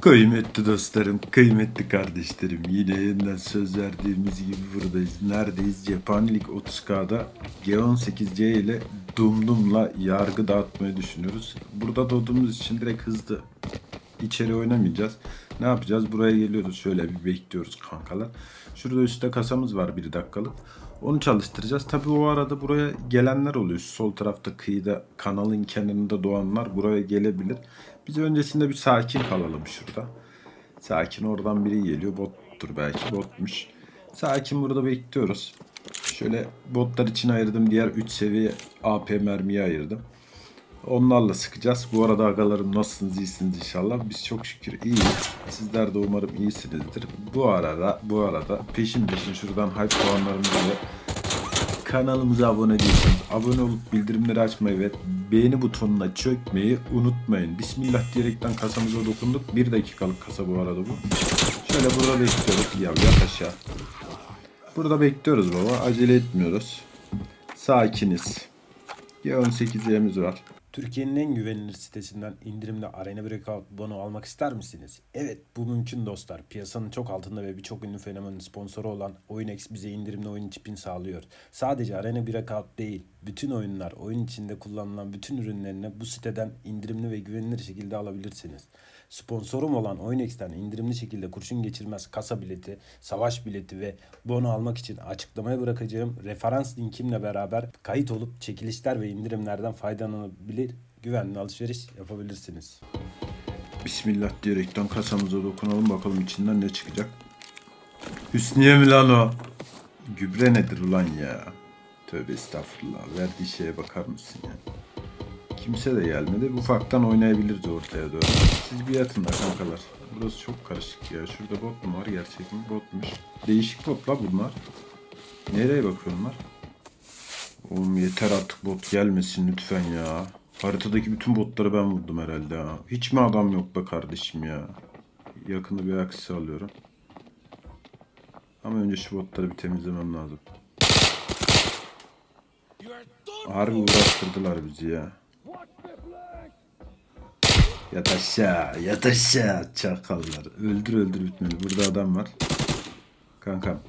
Kıymetli dostlarım, kıymetli kardeşlerim. Yine yeniden söz verdiğimiz gibi buradayız. Neredeyiz? Cephanelik 30K'da G18C ile Dumdum'la yargı dağıtmayı düşünüyoruz. Burada doğduğumuz için direkt hızlı içeri oynamayacağız. Ne yapacağız? Buraya geliyoruz. Şöyle bir bekliyoruz kankalar. Şurada üstte kasamız var bir dakikalık. Onu çalıştıracağız. Tabii o arada buraya gelenler oluyor. Sol tarafta kıyıda kanalın kenarında doğanlar buraya gelebilir. Biz öncesinde bir sakin kalalım şurada. Sakin oradan biri geliyor. Bottur belki botmuş. Sakin burada bekliyoruz. Şöyle botlar için ayırdım. Diğer 3 seviye AP mermiyi ayırdım. Onlarla sıkacağız. Bu arada agalarım nasılsınız iyisiniz inşallah. Biz çok şükür iyiyiz. Sizler de umarım iyisinizdir. Bu arada bu arada peşin peşin şuradan hype puanlarımızı kanalımıza abone değilseniz abone olup bildirimleri açmayı ve beğeni butonuna çökmeyi unutmayın. Bismillah diyerekten kasamıza dokunduk. Bir dakikalık kasa bu arada bu. Şöyle burada bekliyoruz. Ya yat aşağı. Burada bekliyoruz baba. Acele etmiyoruz. Sakiniz. G18'imiz var. Türkiye'nin en güvenilir sitesinden indirimli Arena Breakout bono almak ister misiniz? Evet bu mümkün dostlar. Piyasanın çok altında ve birçok ünlü fenomenin sponsoru olan OyunX bize indirimli oyun çipini sağlıyor. Sadece Arena Breakout değil, bütün oyunlar, oyun içinde kullanılan bütün ürünlerini bu siteden indirimli ve güvenilir şekilde alabilirsiniz. Sponsorum olan OyunX'ten indirimli şekilde kurşun geçirmez kasa bileti, savaş bileti ve bono almak için açıklamaya bırakacağım referans linkimle beraber kayıt olup çekilişler ve indirimlerden faydalanabilir, güvenli alışveriş yapabilirsiniz. Bismillah diyerekten kasamıza dokunalım bakalım içinden ne çıkacak. Hüsniye mi lan o? Gübre nedir ulan ya? Tövbe estağfurullah. Verdiği şeye bakar mısın ya? Kimse de gelmedi. Ufaktan oynayabiliriz ortaya doğru. Siz bir yatın da kankalar. Burası çok karışık ya. Şurada bot mu var? Gerçek? Botmuş. Değişik botlar bunlar. Nereye bakıyor bunlar? Oğlum yeter artık bot gelmesin lütfen ya. Haritadaki bütün botları ben vurdum herhalde ha. Hiç mi adam yok be kardeşim ya? Yakında bir aksi alıyorum. Ama önce şu botları bir temizlemem lazım. Harbi uğraştırdılar bizi ya. Yat aşağı, yat aşağı çakallar. Öldür öldür bitmeli. Burada adam var. Kankam.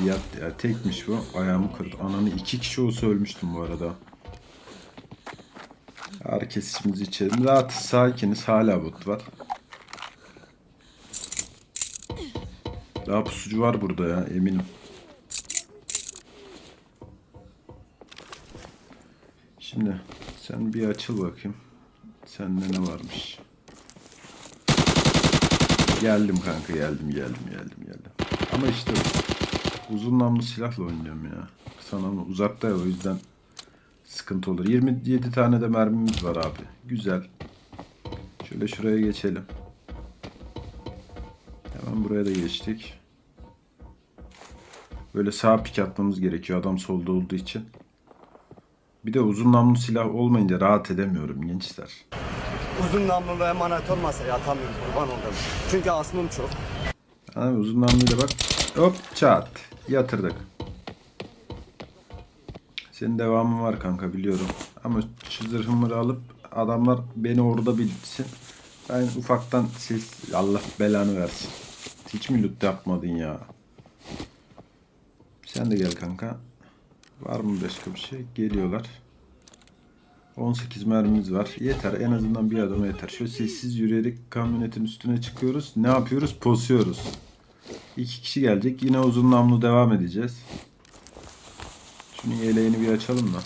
Bir yat ya. Tekmiş bu. Ayağımı kırdı. Ananı iki kişi olsa ölmüştüm bu arada. Ağrı kesicimizi içelim. Rahat, sakiniz. Hala bot var. Daha pusucu var burada ya eminim. Şimdi sen bir açıl bakayım. Sende ne varmış? Geldim kanka geldim geldim geldim geldim. Ama işte uzun namlu silahla oynuyorum ya. Sana ama uzakta ya o yüzden sıkıntı olur. 27 tane de mermimiz var abi. Güzel. Şöyle şuraya geçelim. Hemen buraya da geçtik. Böyle sağ pik atmamız gerekiyor adam solda olduğu için. Bir de uzun namlu silah olmayınca rahat edemiyorum gençler. Uzun namlulu emanet olmasa yatamıyorum kurban oldum. Çünkü aslım çok. Abi uzun namluyla bak. Hop çat. Yatırdık. Senin devamın var kanka biliyorum. Ama şu zırhımı alıp adamlar beni orada bilsin. Ben ufaktan siz Allah belanı versin. Hiç mi loot yapmadın ya? Sen de gel kanka. Var mı başka bir şey? Geliyorlar. 18 mermimiz var. Yeter. En azından bir adama yeter. Şöyle sessiz yürüyerek kamyonetin üstüne çıkıyoruz. Ne yapıyoruz? Posuyoruz. İki kişi gelecek. Yine uzun namlu devam edeceğiz. Şunun yeleğini bir açalım da.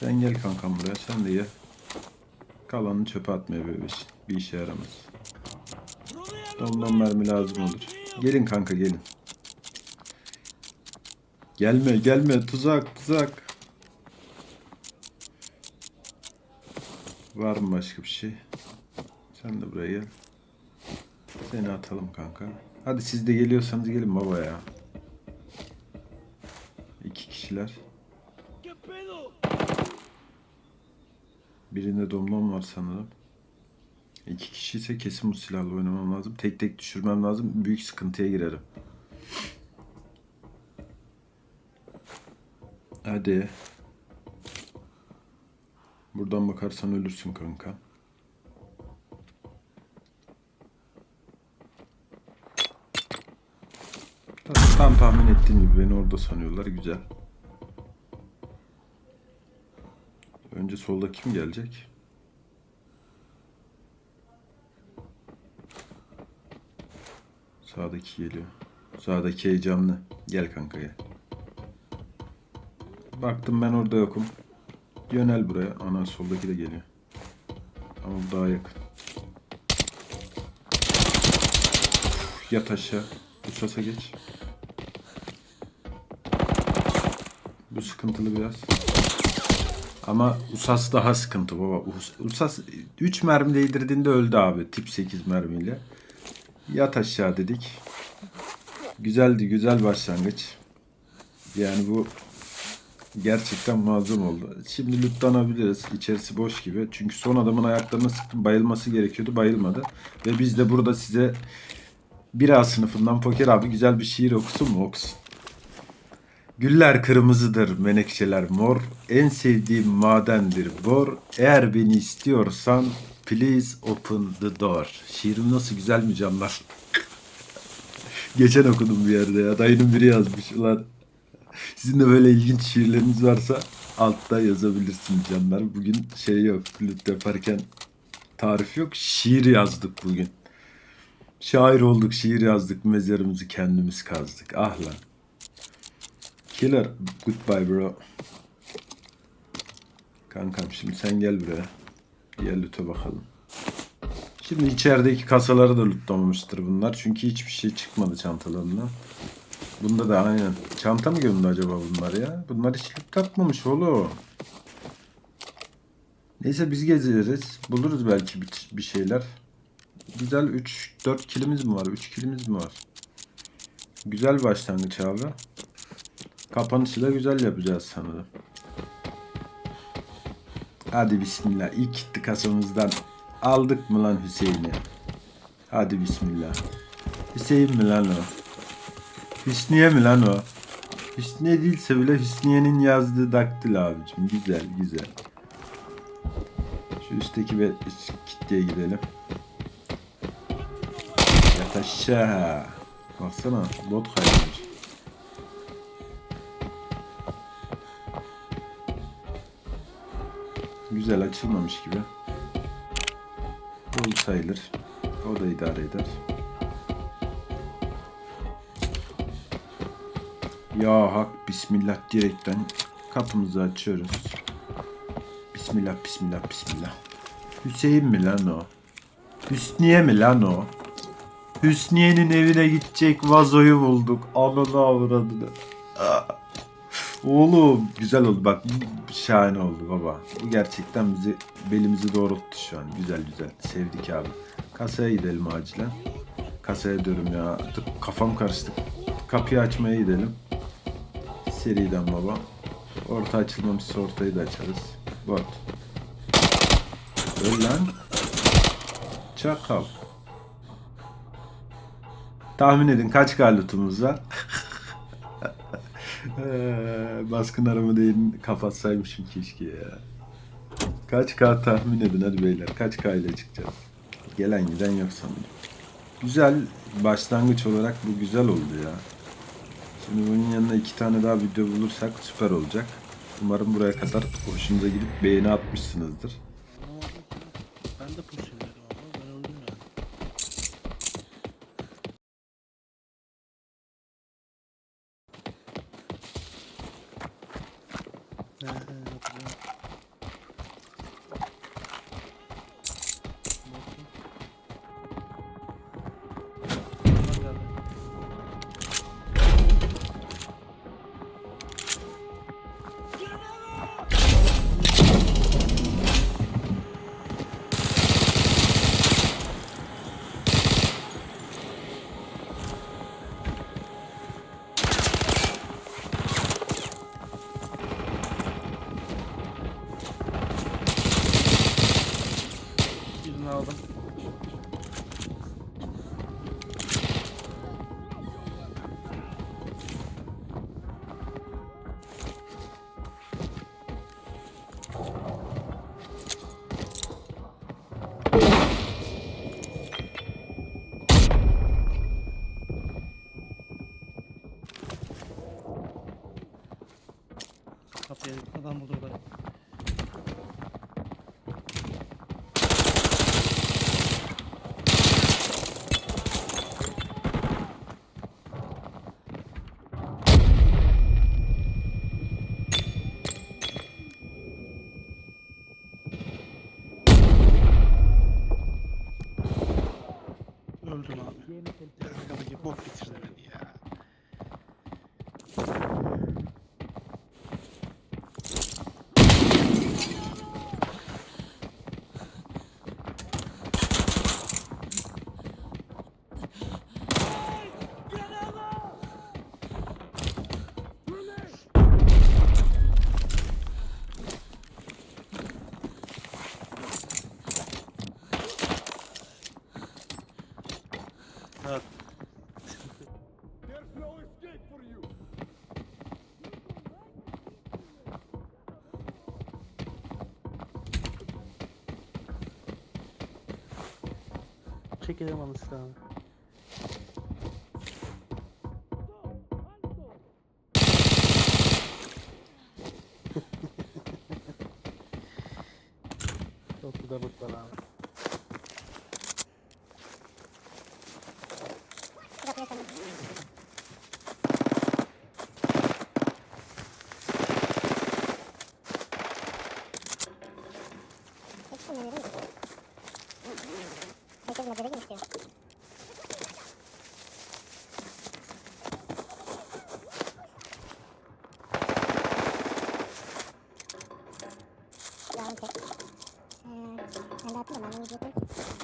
Sen gel kankam buraya. Sen de gel. Kalanını çöpe atmaya böyle bir, işe yaramaz. Ondan mermi lazım olur. Gelin kanka gelin. Gelme gelme tuzak tuzak. Var mı başka bir şey? Sen de buraya gel. Seni atalım kanka. Hadi siz de geliyorsanız gelin baba ya. İki kişiler. Birinde domdom var sanırım. İki kişi ise kesin bu silahla oynamam lazım. Tek tek düşürmem lazım. Büyük sıkıntıya girerim. hadi. Buradan bakarsan ölürsün kanka. Tam tahmin ettiğim gibi beni orada sanıyorlar. Güzel. Önce solda kim gelecek? Sağdaki geliyor. Sağdaki heyecanlı. Gel kanka gel. Baktım ben orada yokum. Yönel buraya. Ana soldaki de geliyor. Ama daha yakın. Yat aşağı. Usasa geç. Bu sıkıntılı biraz. Ama Usas daha sıkıntı baba. Us- Usas 3 mermi değdirdiğinde öldü abi. Tip 8 mermiyle. Yat aşağı dedik. Güzeldi, güzel başlangıç. Yani bu gerçekten muazzam oldu. Şimdi lootlanabiliriz. İçerisi boş gibi. Çünkü son adamın ayaklarına sıktım. Bayılması gerekiyordu. Bayılmadı. Ve biz de burada size bir A sınıfından Poker abi güzel bir şiir okusun mu? Okusun. Güller kırmızıdır, menekşeler mor. En sevdiğim madendir bor. Eğer beni istiyorsan please open the door. Şiirim nasıl güzel mi canlar? Geçen okudum bir yerde ya. Dayının biri yazmış. Ulan sizin de böyle ilginç şiirleriniz varsa altta yazabilirsiniz canlar. Bugün şey yok. Flüt yaparken tarif yok. Şiir yazdık bugün. Şair olduk, şiir yazdık, mezarımızı kendimiz kazdık. Ah lan. Killer, goodbye bro. Kankam şimdi sen gel buraya. Gel loot'a bakalım. Şimdi içerideki kasaları da lootlamamıştır bunlar. Çünkü hiçbir şey çıkmadı çantalarından. Bunda da aynen. Çanta mı gömdü acaba bunlar ya? Bunlar hiç loot yapmamış oğlum. Neyse biz gezeriz. Buluruz belki bir, bir şeyler. Güzel 3 4 kilimiz mi var? 3 kilimiz mi var? Güzel başlangıç abi. Kapanışı da güzel yapacağız sanırım. Hadi bismillah. İlk gitti kasamızdan. Aldık mı lan Hüseyin'i? Hadi bismillah. Hüseyin mi lan o? Hüsniye mi lan o? Hüsniye değilse bile Hüsniye'nin yazdığı daktil abicim. Güzel güzel. Şu üstteki ve kitleye gidelim. Yat aşağı. Baksana bot kaybolmuş. Güzel açılmamış gibi. Bol sayılır. O da idare eder. Ya hak bismillah direkten kapımızı açıyoruz. Bismillah bismillah bismillah. Hüseyin mi lan o? Hüsniye mi lan o? Hüsniye'nin evine gidecek vazoyu bulduk. Ananı avradını. Ah. Oğlum güzel oldu bak şahane oldu baba. Bu gerçekten bizi belimizi doğrulttu şu an. Güzel güzel sevdik abi. Kasaya gidelim acilen. Kasaya diyorum ya. Kafam karıştı. Kapıyı açmaya gidelim. Seriden baba. Orta açılmamışsa ortayı da açarız. Bot. Öl lan. Çakal. Tahmin edin kaç galutumuz var? Ee, Baskın arama değil kapatsaymışım keşke ya. Kaç K tahmin edin hadi beyler. Kaç K ile çıkacağız? Gelen giden yok sanırım. Güzel başlangıç olarak bu güzel oldu ya. Şimdi bunun yanına iki tane daha video bulursak süper olacak. Umarım buraya kadar hoşunuza gidip beğeni atmışsınızdır. Ben de push Çekelim onu silahını. Çok güzel lootlar abi. Ee, ben de atayım ben de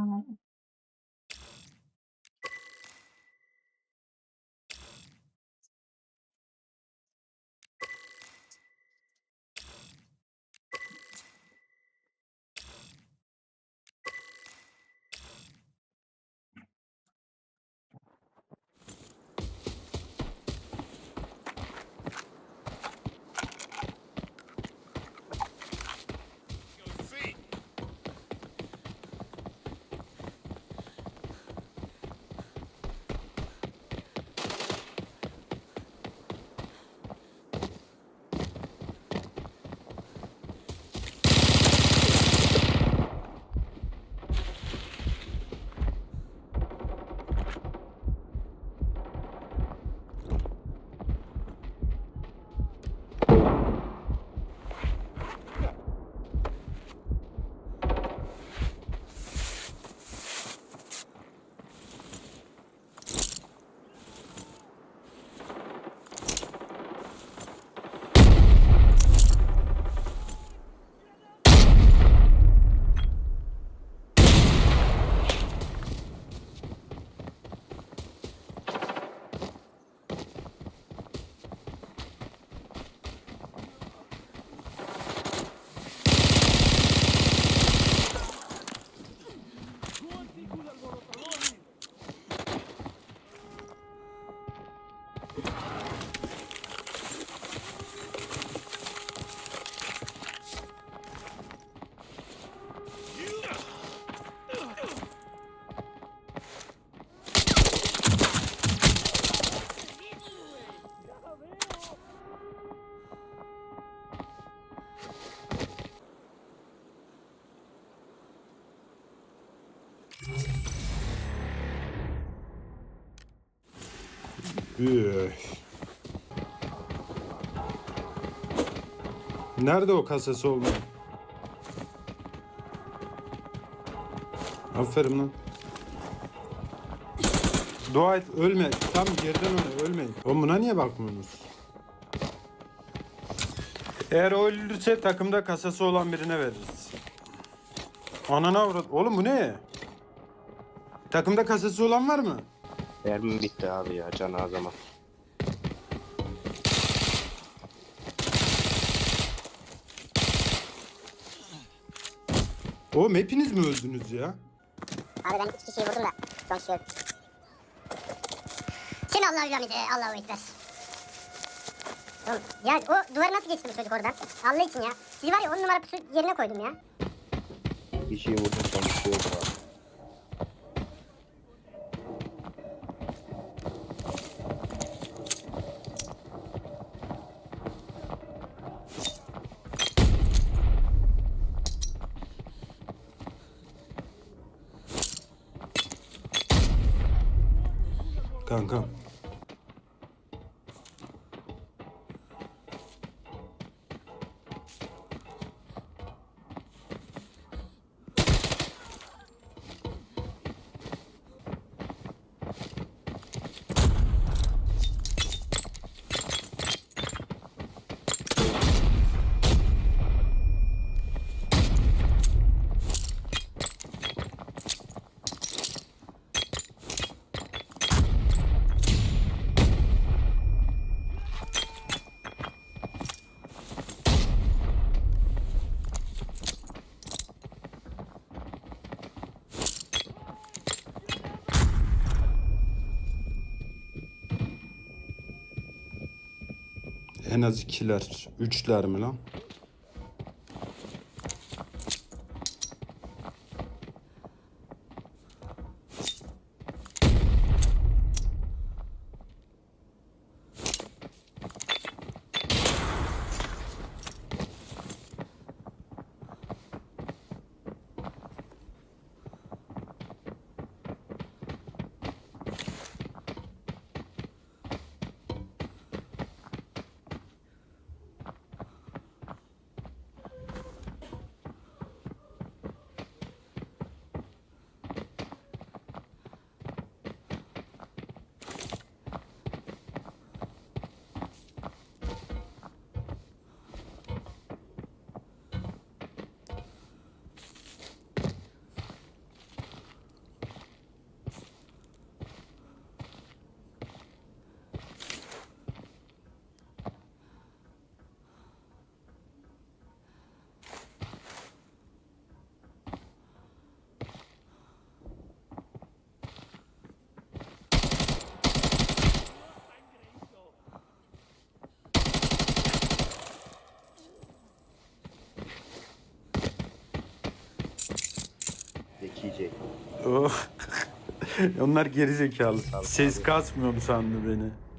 Um, Nerede o kasası olmayan? Aferin lan. Dua et ölme. Tam geriden öyle ölmeyin. Oğlum buna niye bakmıyorsunuz? Eğer o ölürse takımda kasası olan birine veririz. Anana avrat. Oğlum bu ne? Takımda kasası olan var mı? Mermim bitti abi ya can ağzıma. Oğlum hepiniz mi öldünüz ya? Abi ben üç kişiyi vurdum da. Son kişi öldü. Şimdi Allah'u hamide. Allahu ekber. Oğlum, ya o duvarı nasıl geçti bu çocuk oradan? Allah için ya. Sizi var ya on numara pusu yerine koydum ya. Bir şey vurdum son bir şey oldu abi. En az ikiler. Üçler mi lan? Onlar geri zekalı. Ses kasmıyor mu sandı beni?